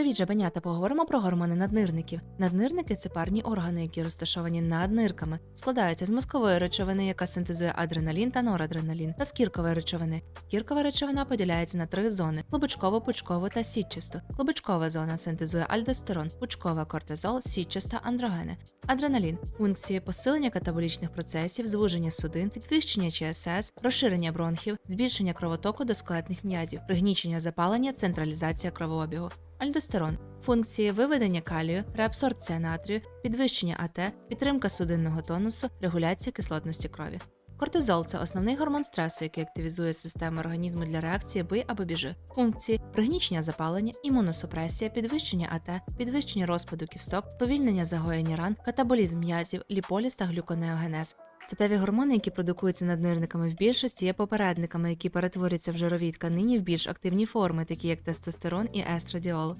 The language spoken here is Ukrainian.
Привіт, жабенята! Поговоримо про гормони наднирників. Наднирники це парні органи, які розташовані над нирками, складаються з мозкової речовини, яка синтезує адреналін та норадреналін, та з кіркової речовини. Кіркова речовина поділяється на три зони: клубочкову, пучкову та сітчасту. Клубочкова зона синтезує альдостерон, пучкова кортизол, сітчаста андрогени. Адреналін функції посилення катаболічних процесів, звуження судин, підвищення ЧСС, розширення бронхів, збільшення кровотоку до скелетних м'язів, пригнічення запалення, централізація кровообігу. Альдостерон функції виведення калію, реабсорбція натрію, підвищення АТ, підтримка судинного тонусу, регуляція кислотності крові. Кортизол це основний гормон стресу, який активізує систему організму для реакції бий або біжи. Функції пригнічення запалення, імуносупресія, підвищення АТ, підвищення розпаду кісток, сповільнення загоєння ран, катаболізм м'язів, ліполіз та глюконеогенез. Статеві гормони, які продукуються наднирниками в більшості, є попередниками, які перетворюються в жировій тканині в більш активні форми, такі як тестостерон і естрадіол.